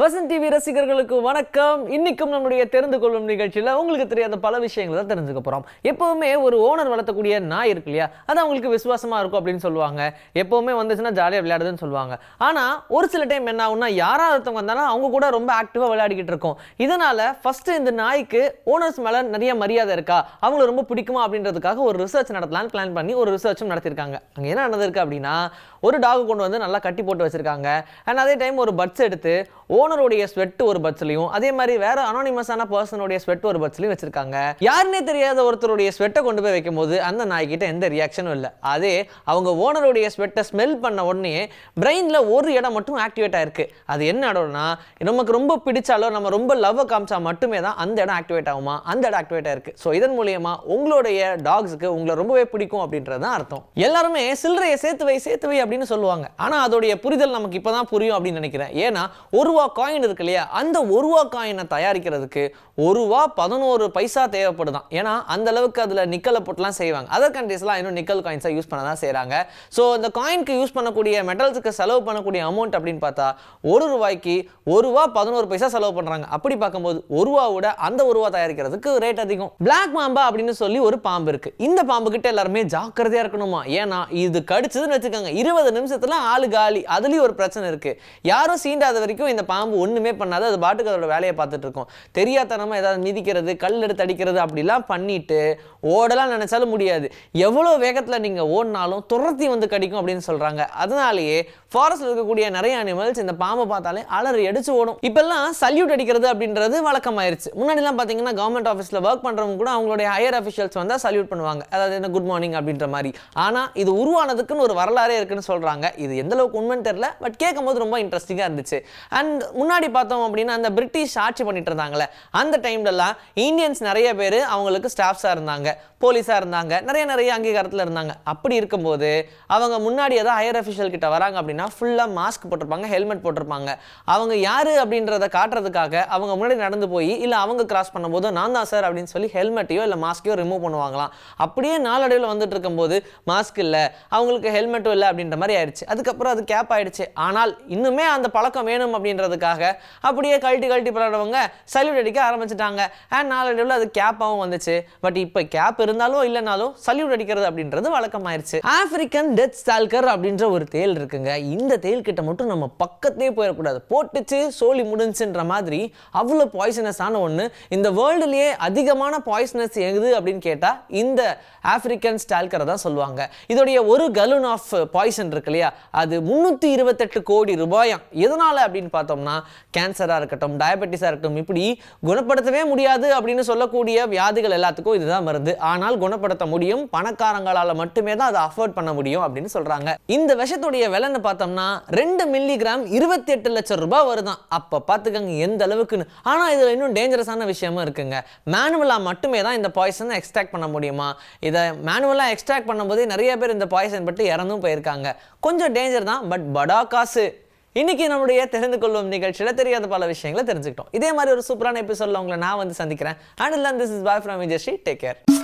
Vasan TV ரசிகர்களுக்கு வணக்கம். இன்னைக்கும் நம்முடைய தெரிந்து கொள்ளும் நிகழ்ச்சியில் உங்களுக்கு தெரியாத பல விஷயங்களை தான் தெரிஞ்சுக்க போகிறோம் எப்போவுமே ஒரு ஓனர் வளர்த்தக்கூடிய நாய் இருக்கு இல்லையா? அது அவங்களுக்கு விசுவாசமாக இருக்கும் அப்படின்னு சொல்லுவாங்க. எப்போவுமே வந்துச்சுன்னா ஜாலியாக விளையாடுதுன்னு சொல்லுவாங்க. ஆனால் ஒரு சில டைம் என்ன ஆகும்னா யாராவது ஒருத்தவங்க வந்தாலும் அவங்க கூட ரொம்ப ஆக்டிவாக விளையாடிக்கிட்டு இருக்கோம். இதனால் ஃபஸ்ட்டு இந்த நாய்க்கு ஓனர்ஸ் மேலே நிறைய மரியாதை இருக்கா? அவங்கள ரொம்ப பிடிக்குமா அப்படின்றதுக்காக ஒரு ரிசர்ச் நடத்தலாம்னு பிளான் பண்ணி ஒரு ரிசர்ச்சும் நடத்திருக்காங்க அங்கே என்ன நடந்திருக்கு அப்படின்னா ஒரு டாக் கொண்டு வந்து நல்லா கட்டி போட்டு வச்சுருக்காங்க. அண்ட் அதே டைம் ஒரு பட்ஸ் எடுத்து ஓனருடைய ஸ்வெட் ஒரு பட்ஸ்லையும் அதே மாதிரி வேற அனானிமஸான பர்சனுடைய ஸ்வெட் ஒரு பட்ஸ்லையும் வச்சிருக்காங்க. யாருன்னே தெரியாத ஒருத்தருடைய ஸ்வெட்டை கொண்டு போய் வைக்கும்போது அந்த நாய்கிட்ட எந்த ரியாக்ஷனும் இல்லை. அதே அவங்க ஓனருடைய ஸ்வெட்டை ஸ்மெல் பண்ண உடனே பிரெயினில் ஒரு இடம் மட்டும் ஆக்டிவேட் ஆயிருக்கு. அது என்ன இடம்னா நமக்கு ரொம்ப பிடிச்சாலோ நம்ம ரொம்ப லவ் காமிச்சா மட்டுமே தான் அந்த இடம் ஆக்டிவேட் ஆகுமா? அந்த இடம் ஆக்டிவேட் ஆயிருக்கு. ஸோ இதன் மூலியமா உங்களுடைய டாக்ஸுக்கு உங்களை ரொம்பவே பிடிக்கும் அப்படின்றது தான் அர்த்தம். எல்லாருமே சில்லறையை சேர்த்து வை சேர்த்து வை அப்படின்னு சொல்லுவாங்க. ஆனால் அதோடைய புரிதல் நமக்கு இப்போ தான் புரியும் அப்படின்னு நினைக்கிறேன். ஏன்னா ஒரு ரூபா காயின் இருக்கு இல்லையா? அந்த ஒரு ரூபா காயினை தயாரிக்கிறதுக்கு ஒரு ரூபா பதினோரு பைசா தேவைப்படுதான். ஏன்னா அந்த அளவுக்கு அதில் நிக்கலை போட்டுலாம் செய்வாங்க. அதர் கண்ட்ரீஸ்லாம் இன்னும் நிக்கல் காயின்ஸாக யூஸ் பண்ண தான் செய்கிறாங்க ஸோ இந்த காயினுக்கு யூஸ் பண்ணக்கூடிய மெட்டல்ஸுக்கு செலவு பண்ணக்கூடிய அமௌண்ட் அப்படின்னு பார்த்தா ஒரு ரூபாய்க்கு ஒரு ரூபா பதினோரு பைசா செலவு பண்ணுறாங்க அப்படி பார்க்கும்போது ஒரு ரூபாவோட அந்த ஒரு ரூபா தயாரிக்கிறதுக்கு ரேட் அதிகம். பிளாக் மாம்பா அப்படின்னு சொல்லி ஒரு பாம்பு இருக்குது இந்த பாம்பு கிட்ட எல்லாருமே ஜாக்கிரதையாக இருக்கணுமா? ஏன்னா இது கடிச்சதுன்னு வச்சுக்கோங்க. இருபது நிமிஷத்தில் ஆளு காலி. அதுலேயும் ஒரு பிரச்சனை இருக்குது யாரும் சீண்டாத வரைக்கும் இந்த பாம்பு ஒன்றுமே பண்ணாது அது பாட்டுக்கு அதோட வேலையை பார்த்துட்டு இருக்கும். தெரியாதனமாக ஏதாவது மிதிக்கிறது கல் எடுத்து அடிக்கிறது அப்படிலாம் பண்ணிட்டு ஓடலாம் நினச்சாலும் முடியாது. எவ்வளோ வேகத்தில் நீங்கள் ஓடினாலும் துரத்தி வந்து கடிக்கும் அப்படின்னு சொல்கிறாங்க அதனாலேயே ஃபாரஸ்ட்டில் இருக்கக்கூடிய நிறைய அனிமல்ஸ் இந்த பாம்பை பார்த்தாலே அலறி அடிச்சு ஓடும். இப்பெல்லாம் சல்யூட் அடிக்கிறது அப்படின்றது வழக்கமாயிருச்சு. முன்னாடிலாம் பார்த்தீங்கன்னா கவர்மெண்ட் ஆஃபீஸில் ஒர்க் பண்ணுறவங்க கூட அவங்களுடைய ஹையர் அஃபிஷியல்ஸ் வந்தால் சல்யூட் பண்ணுவாங்க. அதாவது என்ன குட் மார்னிங் அப்படின்ற மாதிரி. ஆனால் இது உருவானதுக்குன்னு ஒரு வரலாறே இருக்குன்னு சொல்கிறாங்க இது எந்த அளவுக்கு உண்மைன்னு தெரியல பட் கேட்கும் போது ரொம்ப இன்ட்ரெஸ்டிங்காக இருந்துச்சு. அண்ட் முன்னாடி பார்த்தோம் அப்படின்னா அந்த பிரிட்டிஷ் ஆட்சி பண்ணிட்டு இருந்தாங்களே அந்த டைம்லலாம் இந்தியன்ஸ் நிறைய பேர் அவங்களுக்கு ஸ்டாஃப்ஸாக இருந்தாங்க போலீஸாக இருந்தாங்க நிறைய நிறைய அங்கீகாரத்தில் இருந்தாங்க. அப்படி இருக்கும்போது அவங்க முன்னாடி ஏதாவது ஹையர் அஃபிஷியல் கிட்ட வராங்க அப்படின்னா ஃபுல்லாக மாஸ்க் போட்டிருப்பாங்க ஹெல்மெட் போட்டிருப்பாங்க. அவங்க யார் அப்படின்றத காட்டுறதுக்காக அவங்க முன்னாடி நடந்து போய் இல்லை அவங்க கிராஸ் பண்ணும்போது நான் தான் சார் அப்படின்னு சொல்லி ஹெல்மெட்டையோ இல்லை மாஸ்க்கையோ ரிமூவ் பண்ணுவாங்களாம். அப்படியே நாளடைவில் வந்துட்டு இருக்கும்போது மாஸ்க் இல்லை அவங்களுக்கு ஹெல்மெட்டும் இல்லை அப்படின்ற மாதிரி ஆயிடுச்சு. அதுக்கப்புறம் அது கேப் ஆயிடுச்சு. ஆனால் இன்னுமே அந்த பழக்கம் வேணும் அப்படின்றதுக்காக அப்படியே கழட்டி கழட்டி பழகிறவங்க சல்யூட் அடிக்க ஆரம்பிச்சிட்டாங்க. அண்ட் நாளடைவில் அது கேப்பாகவும் வந்துச்சு. பட் இப்போ கேப் இருந்தாலும் இல்லைனாலும் சல்யூட் அடிக்கிறது அப்படின்றது வழக்கமாயிருச்சு. ஆப்பிரிக்கன் டெத் ஸ்டால்கர் அப்படின்ற ஒரு தேல் இருக்குங்க. இந்த தேல் கிட்ட மட்டும் நம்ம பக்கத்தே போயிடக்கூடாது. போட்டுச்சு சோலி முடிஞ்சுன்ற மாதிரி அவ்வளோ பாய்சனஸான ஒன்று இந்த வேர்ல்டுலேயே அதிகமான பாய்சனஸ் எது அப்படின்னு கேட்டால் இந்த ஆப்பிரிக்கன் ஸ்டால்கரை தான் சொல்லுவாங்க. இதோடைய ஒரு கலூன் ஆஃப் பாய்சன் இருக்கு இல்லையா? அது முந்நூற்றி இருபத்தெட்டு கோடி ரூபாயம். எதனால் அப்படின்னு பார்த்தோம்னா கேன்சராக இருக்கட்டும் டயபெட்டிஸாக இருக்கட்டும் இப்படி குணப்படுத்தவே முடியாது அப்படின்னு சொல்லக்கூடிய வியாதிகள் எல்லாத்துக்கும் இதுதான் மருந்து. ஆனால் குணப்படுத்த முடியும் பணக்காரங்களால் மட்டுமே தான் அதை அஃபோர்ட் பண்ண முடியும் அப்படின்னு சொல்கிறாங்க இந்த விஷத்துடைய விலைன்னு பார்த்தோம்னா ரெண்டு மில்லிகிராம் இருபத்தி எட்டு லட்சம் ரூபாய் வருதான். அப்போ பார்த்துக்கங்க எந்த அளவுக்குன்னு. ஆனால் இதில் இன்னும் டேஞ்சரஸான விஷயமும் இருக்குங்க. மேனுவலாக மட்டுமே தான் இந்த பாய்சனை எக்ஸ்ட்ராக்ட் பண்ண முடியுமா? இதை மேனுவலாக எக்ஸ்ட்ராக்ட் பண்ணும்போதே நிறைய பேர் இந்த பாய்சன் பட்டு இறந்தும் போயிருக்காங்க. கொஞ்சம் டேஞ்சர் தான் பட் படா காசு. இன்னைக்கு நம்முடைய தெரிந்து கொள்ளும் நிகழ்ச்சியில் தெரியாத பல விஷயங்களை தெரிஞ்சுக்கிட்டோம். இதே மாதிரி ஒரு சூப்பரான எபிசோடில் உங்களை நான் வந்து சந்திக்கிறேன். And this is boy from Vijayasri take care